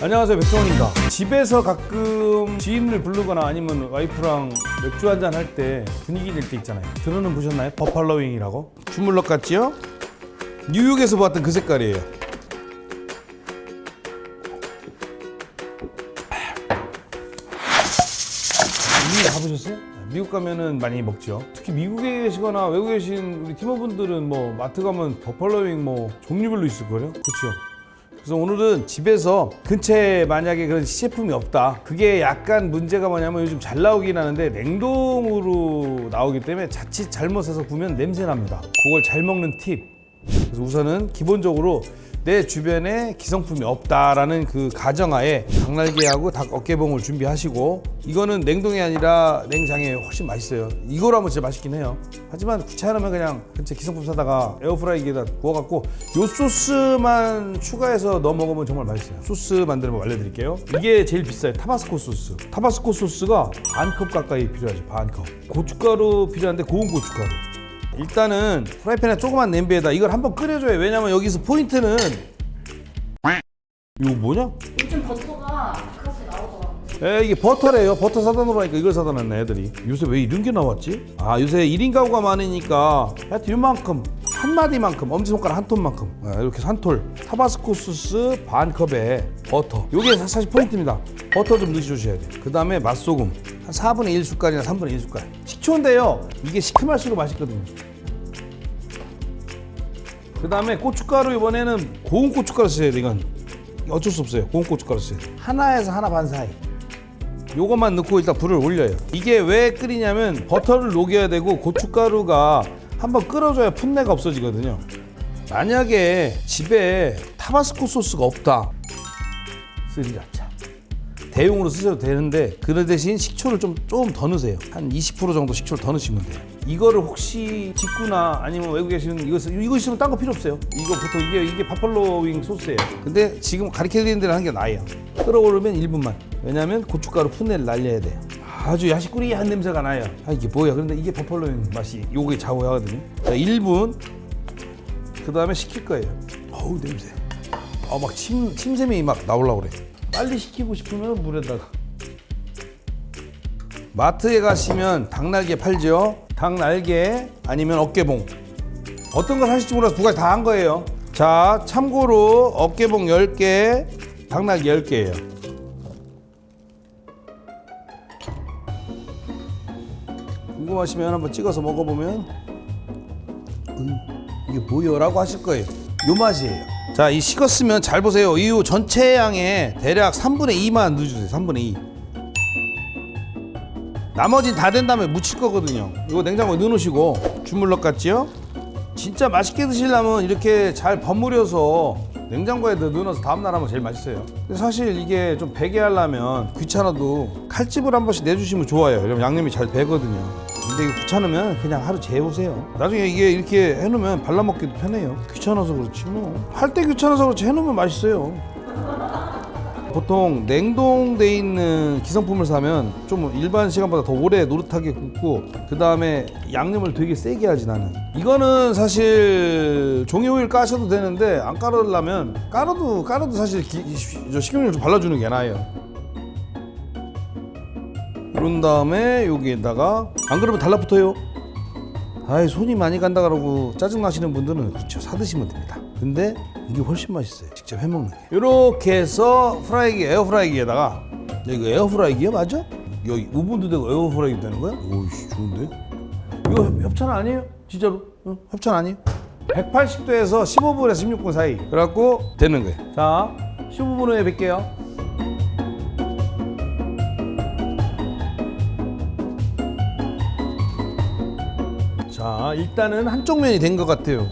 안녕하세요 백종원입니다 집에서 가끔 지인을 부르거나 아니면 와이프랑 맥주 한잔 할 때 분위기 낼 때 있잖아요 들어는 보셨나요? 버팔로윙이라고 주물럭 같지요? 뉴욕에서 봤던 그 색깔이에요 미국 가보셨어요? 미국 가면은 많이 먹죠. 특히 미국에 계시거나 외국에 계신 우리 팀원분들은 뭐 마트 가면 버팔로윙 뭐 종류별로 있을 거예요. 그렇죠. 그래서 오늘은 집에서 근처에 만약에 그런 시제품이 없다. 그게 약간 문제가 뭐냐면 요즘 잘 나오긴 하는데 냉동으로 나오기 때문에 자칫 잘못해서 구면 냄새 납니다. 그걸 잘 먹는 팁. 그래서 우선은 기본적으로 내 주변에 기성품이 없다라는 그 가정하에 닭날개하고 닭 어깨봉을 준비하시고 이거는 냉동이 아니라 냉장에 훨씬 맛있어요. 이거로 하면 진짜 맛있긴 해요. 하지만 귀찮으면 그냥 근처 기성품 사다가 에어프라이기에다 구워갖고 요 소스만 추가해서 넣어 먹으면 정말 맛있어요. 소스 만드는 법 알려드릴게요. 이게 제일 비싸요. 타바스코 소스. 타바스코 소스가 반 컵 가까이 필요하지. 반 컵. 고춧가루 필요한데 고운 고춧가루. 일단은 프라이팬에 조그만 냄비에다 이걸 한번 끓여줘요. 왜냐면 여기서 포인트는 이거 뭐냐? 요즘 버터가 그렇게 나오더라고요. 에 이게 버터래요. 버터 사다 놓으라니까 이걸 사다 놨네 애들이. 요새 왜 이런 게 나왔지? 아 요새 1인 가구가 많으니까 하여튼 이만큼 한 마디만큼 엄지손가락 한 톤만큼 아, 이렇게 한 톨. 타바스코 소스 반 컵에 버터. 요게 사- 사실 포인트입니다. 버터 좀 넣으셔야 돼요. 그 다음에 맛소금 한 4분의 1 숟갈이나 3분의 1 숟갈. 식초인데요. 이게 시큼할수록 맛있거든요. 그 다음에 고춧가루 이번에는 고운 고춧가루 써야 돼 이건 어쩔 수 없어요. 고운 고춧가루 써야 돼 하나에서 하나 반 사이. 요것만 넣고 일단 불을 올려요. 이게 왜 끓이냐면 버터를 녹여야 되고 고춧가루가 한번 끓어줘야 풋내가 없어지거든요. 만약에 집에 타바스코 소스가 없다. 스리라차. 대용으로 쓰셔도 되는데 그 대신 식초를 좀 좀 더 넣으세요. 한 20% 정도 식초를 더 넣으시면 돼요. 이거를 혹시 직구나 아니면 외국에 계시는 쓰- 이거 있으면 딴 거 필요 없어요. 이거 보통 이게 이게 바팔로 윙 소스예요. 근데 지금 가르쳐 드리는 대로 하는 게 나아요. 끓어오르면 1분만. 왜냐면 고춧가루 풋내를 날려야 돼요. 아주 야식꾸리한 냄새가 나요. 아 이게 뭐야? 그런데 이게 버팔로 윙 맛이 요게 좌우하거든요. 자, 1분. 그 다음에 식힐 거예요. 어우 냄새. 어막 침 침샘이 막 나오려고 그래. 빨리 식히고 싶으면 물에다가. 마트에 가시면 닭날개 팔죠. 닭 날개 아니면 어깨봉. 어떤 걸 사실지 몰라서 두 가지 다 한 거예요. 자, 참고로 어깨봉 10개, 닭 날개 10개예요. 궁금하시면 한번 찍어서 먹어보면 음, 이게 뭐요 라고 하실 거예요. 요 맛이에요. 자, 이 식었으면 잘 보세요. 이 전체 양의 대략 3분의 2만 넣어주세요. 3분의 2. 나머진 다 된 다음에 묻힐 거거든요. 이거 냉장고에 넣어놓으시고 주물럭 같지요? 진짜 맛있게 드시려면 이렇게 잘 버무려서 냉장고에 넣어놔서 다음날 하면 제일 맛있어요. 사실 이게 좀 배게 하려면 귀찮아도 칼집을 한 번씩 내주시면 좋아요. 이러면 양념이 잘 배거든요. 근데 이거 귀찮으면 그냥 하루 재우세요. 나중에 이게 이렇게 해놓으면 발라먹기도 편해요. 귀찮아서 그렇지 뭐. 할 때 귀찮아서 그렇지 해놓으면 맛있어요. 보통 냉동돼 있는 기성품을 사면 좀 일반 시간보다 더 오래 노릇하게 굽고 그 다음에 양념을 되게 세게 하지 나는. 이거는 사실 종이 오일 까셔도 되는데 안 깔으려면 깔아도 깔아도 사실 기, 저 식용유 좀 발라주는 게 나아요. 그런 다음에 여기에다가 안 그러면 달라붙어요. 아이 손이 많이 간다 그러고 짜증 나시는 분들은 그렇죠 사 드시면 됩니다. 근데 이게 훨씬 맛있어요. 직접 해먹는 게. 이렇게 해서 프라이기 에어프라이기에다가 야, 이거 에어프라이기야 맞아? 여기 오븐도 되고 에어프라이기 되는 거야? 오이씨 좋은데? 이거 협- 협찬 아니에요? 진짜로? 응? 협찬 아니에요? 180도에서 15분에서 16분 사이 그래갖고 되는 거예요. 자 15분 후에 뵐게요. 자 일단은 한쪽 면이 된 것 같아요.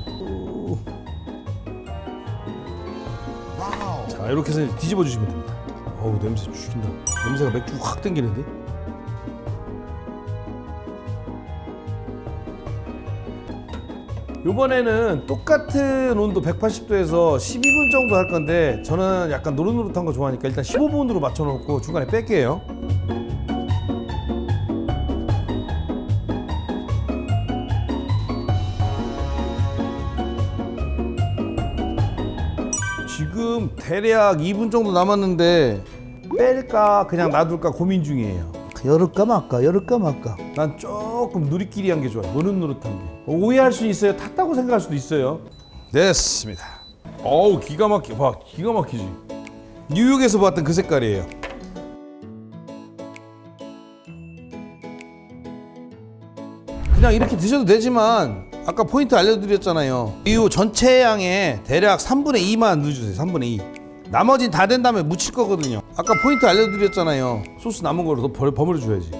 자 이렇게 해서 뒤집어 주시면 됩니다. 어우 냄새 죽인다. 냄새가 맥주 확 땡기는데. 이번에는 똑같은 온도 180도에서 12분 정도 할 건데 저는 약간 노릇노릇한 거 좋아하니까 일단 15분으로 맞춰놓고 중간에 뺄게요. 지금 대략 2분 정도 남았는데 뺄까 그냥 놔둘까 고민 중이에요. 열을까 말까 열을까 말까 난 조금 누리끼리한 게 좋아요. 노릇노릇한 게. 오해할 수 있어요. 탔다고 생각할 수도 있어요. 됐습니다. 어우 기가 막혀. 봐 기가 막히지. 뉴욕에서 봤던 그 색깔이에요. 그냥 이렇게 드셔도 되지만 아까 포인트 알려드렸잖아요. 이 전체 양의 대략 3분의 2만 넣어주세요. 3분의 2. 나머진 다 된 다음에 묻힐 거거든요. 아까 포인트 알려드렸잖아요. 소스 남은 거로 더 벌- 버무려 줘야지.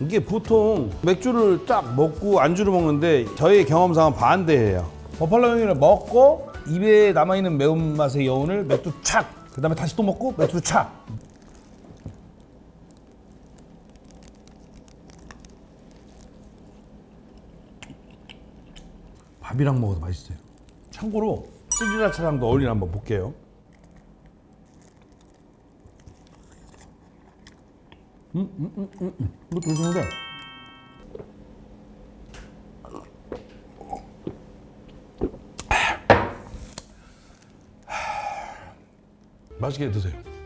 이게 보통 맥주를 딱 먹고 안주를 먹는데 저의 경험상은 반대예요. 버팔로윙을 먹고 입에 남아있는 매운맛의 여운을 맥주 착! 그 다음에 다시 또 먹고 맥주 착! 밥이랑 먹어도 맛있어요. 참고로 스리라차랑도 어울리나 한번 볼게요. 이거 조심하세요. 맛있게 드세요.